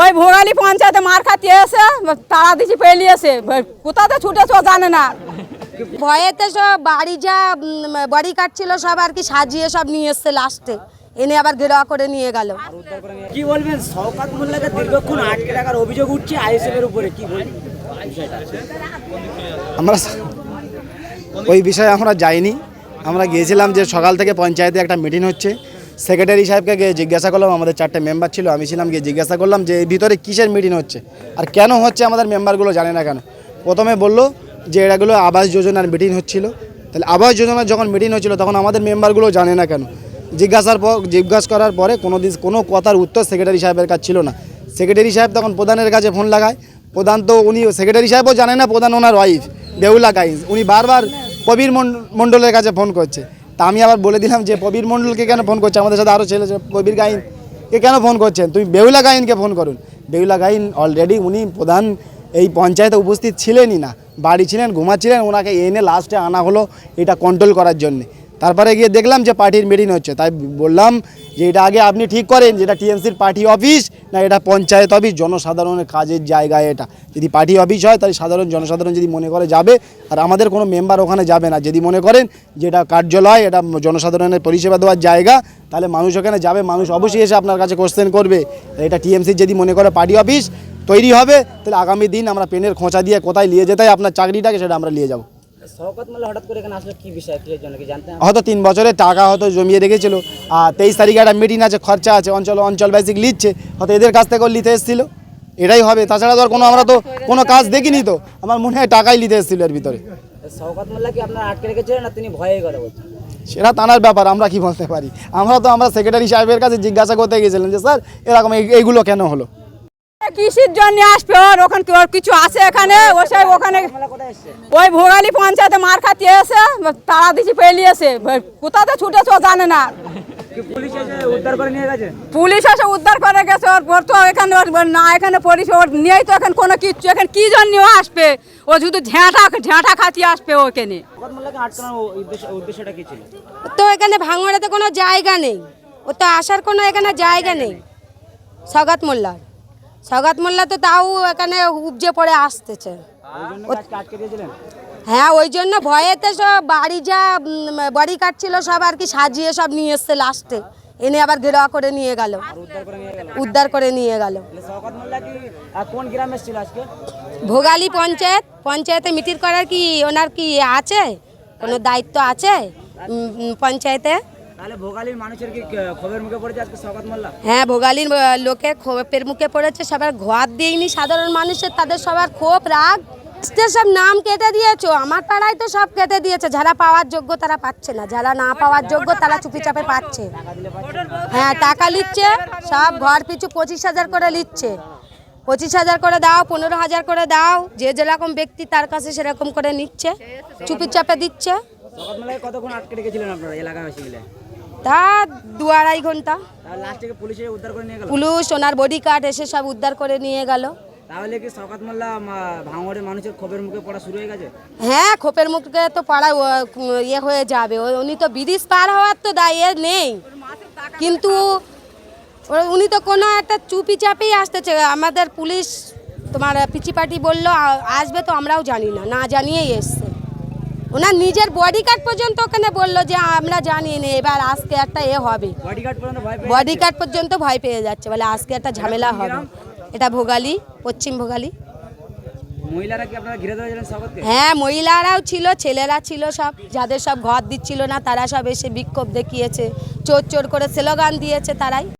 ওই ভোগালি পঞ্চায়েতে মার খাতে এসে তারা দিছি পেলিয়েছে কোথাতে ছুটেছে জানে না। ভয়েতে সব বাড়ি যা বাড়ি কাটছিল সব আর কি সাজিয়ে সব নিয়ে এসছে লাস্টে এনে আবার ঘেরাও করে নিয়ে গেল। কি বলবেন শওকাত মোল্লাকে দীর্ঘক্ষণ আটকে রাখার অভিযোগ উঠছে আইএসএফ এর উপরে কি বলবেন? আমরা ওই বিষয়ে আমরা যাইনি। আমরা গিয়েছিলাম যে সকাল থেকে পঞ্চায়েতে একটা মিটিং হচ্ছে। সেক্রেটারি সাহেবকে গিয়ে জিজ্ঞাসা করলাম, আমাদের চারটে মেম্বার ছিল, আমি ছিলাম, গিয়ে জিজ্ঞাসা করলাম যে ভিতরে কিসের মিটিং হচ্ছে? আর কেন হচ্ছে আমাদের মেম্বারগুলো জানে না কেন? প্রথমে বলল যে এটাগুলো আবাস যোজনার মিটিং হচ্ছিল। তাহলে আবাস যোজনার যখন মিটিং হচ্ছিল, তখন আমাদের মেম্বারগুলো জানে না কেন? জিজ্ঞাসার পর, জিজ্ঞাসা করার পরে কোনো দিন কোনো কথার উত্তর সেক্রেটারি সাহেবের কাছে ছিল না। সেক্রেটারি সাহেব তখন প্রধানের কাছে ফোন লাগায়। প্রধান তো উনি, সেক্রেটারি সাহেবও জানে না, প্রধান ওনার ওয়াইফ বেহুলা গাইজ। উনি বারবার কবির মণ্ডলের কাছে ফোন করছে। তা আমি আবার বলে দিলাম যে প্রবীর মণ্ডলকে কেন ফোন করছে? আমাদের সাথে আরও ছেলে প্রবীর গাইন। কে কেন ফোন করছেন? তুমি বেহুলা গাইনকে ফোন করুন। বেহুলা গাইন অলরেডি উনি প্রধান, এই পঞ্চায়েতে উপস্থিত ছিলেনই না। বাড়ি ছিলেন, ঘুমাচ্ছিলেন, ওনাকে এনে লাস্টে আনা হলো এটা কন্ট্রোল করার জন্যে। তারপরে গিয়ে দেখলাম যে পার্টির মিটিং হচ্ছে। তাই বললাম যে এটা আগে আপনি ঠিক করেন যেটা টিএমসির পার্টি অফিস না এটা পঞ্চায়েত অফিস, জনসাধারণের কাজের জায়গায় এটা। যদি পার্টি অফিস হয় তাহলে সাধারণ জনসাধারণ যদি মনে করে যাবে, আর আমাদের কোনো মেম্বার ওখানে যাবে না। যদি মনে করেন যে এটা কার্যালয়, এটা জনসাধারণের পরিষেবা দেওয়ার জায়গা, তাহলে মানুষ ওখানে যাবে, মানুষ অবশ্যই এসে আপনার কাছে কোশ্চেন করবে। এটা টিএমসির যদি মনে করে পার্টি অফিস তৈরি হবে, তাহলে আগামী দিন আমরা পেনের খোঁচা দিয়ে কোথায় নিয়ে যেতে আপনার চাকরিটাকে সেটা আমরা নিয়ে যাব। শওকাত মোল্লা হঠাৎ করে এখানে আসলে কি বিষয়? কি জন্য কি জানতে? হয়তো তিন বছরে টাকা হয়তো জমিয়ে রেখেছিল। আর তেইশ তারিখে একটা মিটিং আছে খরচা আছে অঞ্চল অঞ্চল বেসিক লিখছে। হয়তো এদের কাছ থেকেও নিতে এসেছিল। এটাই হবে। তাছাড়া তো আর কোনো আমরা তো কোনো কাজ দেখিনি তো। আমার মনে হয় টাকাই নিতে এসেছিল এর ভিতরে। শওকাত মোল্লা কি আপনার আটকে রেখেছিলেন না তিনি ভয়ে করে বলছেন? সেটা তানার ব্যাপার আমরা কি বলতে পারি? আমরা তো আমরা সেক্রেটারি সাহেবের কাছে জিজ্ঞাসা করতে গেছিলাম যে স্যার এরকম এই- এইগুলো কেন হলো? কিসের জন্য আসবে? ওর ওখানে কি ওর কিছু আছে এখানে? ও সেই ওখানে ওই ভোগালি পঞ্চায়েতে মার খাতে এসে তারা দিছি পেলিয়েছে। কোথাতে ছুটেছে ও জানে না। পুলিশ এসে উদ্ধার করে গেছে? পুলিশ এসে উদ্ধার করে গেছে ওর তো এখানে ওর না এখানে পরিষে ওর নিয়েই তো এখন কোনো কিচ্ছু। এখানে কি জন্য ও আসবে? ও শুধু ঝ্যাঁটা ঝ্যাঁটা খাতিয়ে আসবে ওখানে তো এখানে ভাঙড়াতে কোনো জায়গা নেই। ও তো আসার কোনো এখানে জায়গা নেই। সগাত মোল্লার। সগাত মোল্লা তো তাও এখানে উপজে পড়ে আসতেছে। হ্যাঁ ওই জন্য ভয়েতে সব বাড়ি যা বাড়ি কাটছিল সব আর কি সাজিয়ে সব নিয়ে এসছে লাস্টে এনে আবার ঘেরাও করে নিয়ে গেল। উদ্ধার করে নিয়ে গেল। ভোগালী পঞ্চায়েত, পঞ্চায়েতে মিটিং করার কি ওনার কি আছে? কোনো দায়িত্ব আছে? পঞ্চায়েতে? হ্যাঁ ভোগালীর লোকের ক্ষোভের মুখে পড়েছে সবার ঘর দিইনি সাধারণ মানুষের, তাদের সবার ক্ষোভ, রাগ সব নাম কেটে দিয়েছ, আমার পাড়ায় তো সব কেটে দিয়েছে, যারা পাওয়ার যোগ্য তারা পাচ্ছে না, যারা না পাওয়ার যোগ্য তারা চুপি চাপে পাচ্ছে। হ্যাঁ টাকা নিচ্ছে সব ঘর পিছু পঁচিশ হাজার করে নিচ্ছে পঁচিশ হাজার করে দাও, পনেরো হাজার করে দাও, যে যেরকম ব্যক্তি তার কাছে সেরকম করে নিচ্ছে, চুপি চাপে দিচ্ছে। শওকাত মোল্লাকে কতক্ষণ আটকে রেখেছিলেন আপনারা এলাকাবাসী মিলে তা দু আড়াই ঘণ্টা। লাস্ট থেকে পুলিশ উদ্ধার করে নিয়ে গেল? পুলিশ ওনার বডি গার্ড এসে সব উদ্ধার করে নিয়ে গেল। তাহলে কি শওকাত মোল্লা ভাঙড়ের মানুষের মুখে পড়া শুরু হয়ে গেছে? হ্যাঁ খোপের মুখে তো পাড়া ইয়ে হয়ে যাবে। উনি তো ব্রিজ পার হওয়ার তো দায় নেই। কিন্তু উনি তো কোনো একটা চুপি চাপেই আসতেছে আমাদের পুলিশ তোমার পিচি পার্টি বলল আসবে তো আমরাও জানি না না জানিয়েই এসছে। ওনার নিজের বডি গার্ড পর্যন্ত ওখানে বলল যে আমরা জানি না এবার আজকে একটা এ হবে। বডিগার্ড পর্যন্ত ভয় পেয়ে বডি গার্ড পর্যন্ত ভয় পেয়ে যাচ্ছে। বলে আজকে একটা ঝামেলা হবে। এটা ভোগালি পশ্চিম ভোগালী। হ্যাঁ মহিলারাও ছিল ছেলেরা ছিল সব। যাদের সব ঘর দিচ্ছিল না তারা সব এসে বিক্ষোভ দেখিয়েছে। চোর চোর করে স্লোগান দিয়েছে তারাই।